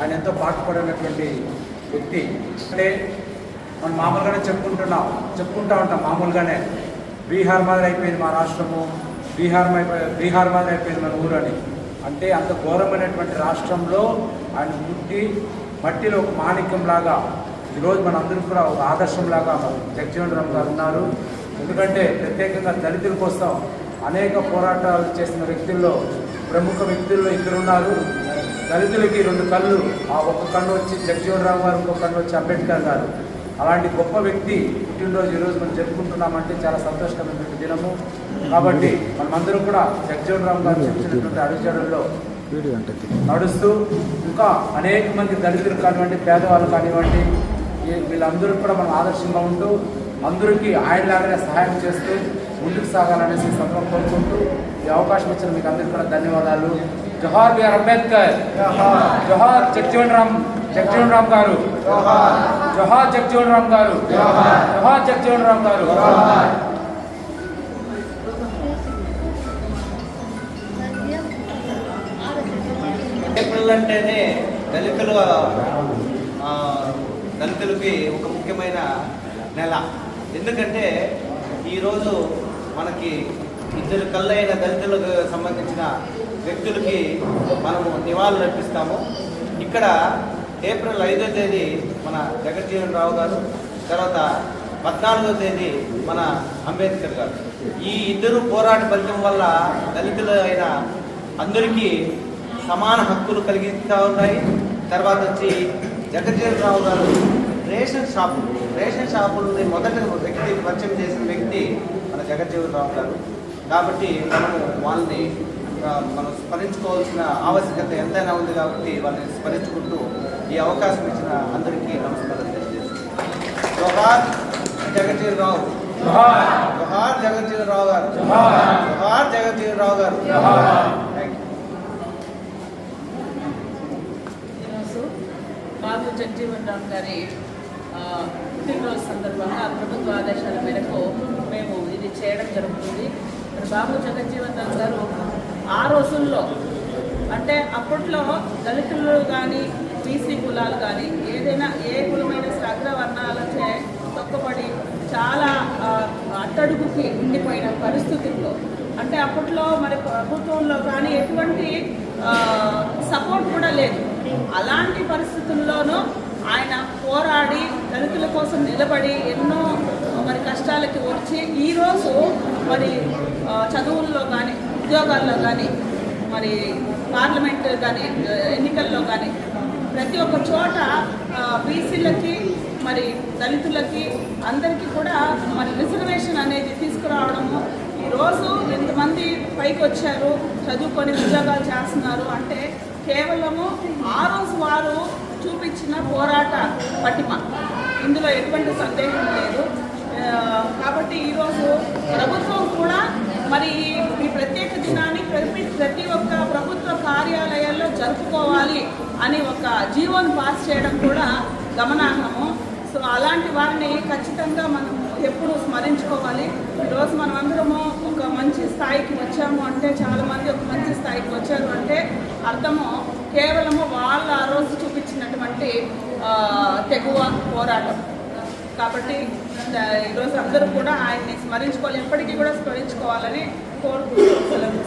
ఆయన ఎంతో పాటుపడినటువంటి వ్యక్తి. అంటే మనం మామూలుగానే చెప్పుకుంటున్నాం చెప్పుకుంటా ఉంటాం మామూలుగానే. బీహార్ మాదిరి అయిపోయింది మా రాష్ట్రము బీహార్ బీహార్ మాదిరి అయిపోయింది మన ఊరు అని. అంటే అంత ఘోరమైనటువంటి రాష్ట్రంలో ఆయన పుట్టి మట్టిలో ఒక మాణిక్యంలాగా ఈరోజు మన కూడా ఒక ఆదర్శంలాగా జగజీవన్ రామ్ గారు ఉన్నారు. ఎందుకంటే ప్రత్యేకంగా దళితుల కోసం అనేక పోరాటాలు చేసిన వ్యక్తుల్లో ప్రముఖ వ్యక్తుల్లో ఇద్దరు ఉన్నారు దళితులకి రెండు కళ్ళు ఆ ఒక్క కన్ను వచ్చి జగజీవన్ రామ్ గారు ఇంకొక కన్ను వచ్చి అంబేద్కర్ గారు. అలాంటి గొప్ప వ్యక్తి పుట్టినరోజు ఈరోజు మనం జరుపుకుంటున్నామంటే చాలా సంతోషకరమైనటువంటి దినము. కాబట్టి మనమందరం కూడా జగజీవన్ రామ్ గారు చెప్పినటువంటి అడుగుజాడల్లో వీడియో ఉంటుంది నడుస్తూ ఇంకా అనేక మంది దళితులు కానివ్వండి పేదవాళ్ళు కానివ్వండి వీళ్ళందరూ కూడా మనం ఆదర్శంగా ఉంటూ అందరికీ ఆయనలాగానే సహాయం చేస్తూ ముందుకు సాగాలనేసి సందర్భం కోరుకుంటూ ఈ అవకాశం ఇచ్చిన మీకు అందరికీ కూడా ధన్యవాదాలు. జోహార్ బిఆర్ అంబేద్కర్. జోహార్ జగ్జీవన్ రామ్ జగ్జీవన్ రామ్ గారు. జోహార్ జగ్జీవన్ రామ్ గారు. జోహార్ జగ్జీవన్ రామ్ గారు అంటేనే దళితుల దళితులకి ఒక ముఖ్యమైన నెల. ఎందుకంటే ఈరోజు మనకి ఇద్దరు కళ్ళైన దళితులకు సంబంధించిన వ్యక్తులకి మనము నివాళులు అర్పిస్తాము. ఇక్కడ ఏప్రిల్ ఐదో తేదీ మన జగజ్జీవన్ రావు గారు తర్వాత పద్నాలుగో తేదీ మన అంబేద్కర్ గారు. ఈ ఇద్దరు పోరాట ఫలితం వల్ల దళితులు అయిన అందరికీ సమాన హక్కులు కలిగిస్తూ ఉన్నాయి. తర్వాత వచ్చి జగజ్జీవన్ రావు గారు రేషన్ షాపులు రేషన్ షాపుల్ని మొదట వ్యక్తి పరిచయం చేసిన వ్యక్తి మన జగజ్జీవన్ రావు గారు. కాబట్టి మనము వాళ్ళని మనం స్మరించుకోవాల్సిన ఆవశ్యకత ఎంతైనా ఉంది కాబట్టి వాళ్ళని స్మరించుకుంటూ ఈ అవకాశం ఇచ్చిన అందరికీ నమస్కారం తెలియజేస్తున్నాను. జోహార్ జగజ్జీవన్ రావు. జోహార్ జగజ్జీవన్ రావు గారు. జోహార్ జగజ్జీవన్ రావు గారు. థ్యాంక్ యూ బాబు జగజీవన్ రామ్ గారి పుట్టినరోజు సందర్భంగా ప్రభుత్వ ఆదేశాల మేరకు మేము ఇది చేయడం జరుగుతుంది. బాబు జగజ్జీవన్ రామ్ గారు ఆ రోజుల్లో అంటే అప్పట్లో దళితులు కానీ బీసీ కులాలు కానీ ఏదైనా ఏ కులమైన సరే వర్ణాలంటే తొక్కబడి చాలా అట్టడుగుకి ఉండిపోయిన పరిస్థితుల్లో. అంటే అప్పట్లో మరి ప్రభుత్వంలో కానీ ఎటువంటి సపోర్ట్ కూడా లేదు. అలాంటి పరిస్థితుల్లోనూ ఆయన పోరాడి దళితుల కోసం నిలబడి ఎన్నో మరి కష్టాలకి వచ్చి ఈరోజు మరి చదువుల్లో కానీ ఉద్యోగాల్లో కానీ మరి పార్లమెంట్ కానీ ఎన్నికల్లో కానీ ప్రతి ఒక్క చోట బీసీలకి మరి దళితులకి అందరికీ కూడా మరి రిజర్వేషన్ అనేది తీసుకురావడము. ఈరోజు ఎంతమంది పైకి వచ్చారు చదువుకొని ఉద్యోగాలు చేస్తున్నారు అంటే కేవలము ఆ రోజు చూపించిన పోరాట పటిమ. ఇందులో ఎటువంటి సందేహం లేదు. కాబట్టి ఈరోజు ప్రభుత్వం కూడా మరి ఈ- ప్రత్యేక దినాన్ని ప్రతి ప్రతి ఒక్క ప్రభుత్వ కార్యాలయాల్లో జరుపుకోవాలి అని ఒక జీవోను పాస్ చేయడం కూడా గమనార్హము. సో అలాంటి వారిని ఖచ్చితంగా మనం ఎప్పుడూ స్మరించుకోవాలి. ఈరోజు మనం అందరము ఒక మంచి స్థాయికి వచ్చాము అంటే చాలామంది ఒక మంచి స్థాయికి వచ్చారు అంటే అర్థము కేవలము వాళ్ళు ఆ రోజు చూపించారు కాబట్టి తెగువ పోరాటం. కాబట్టి ఈరోజు అందరూ కూడా ఆయన్ని స్మరించుకోవాలి. ఎప్పటికీ కూడా స్మరించుకోవాలని కోరుకుంటున్నాను సెలవు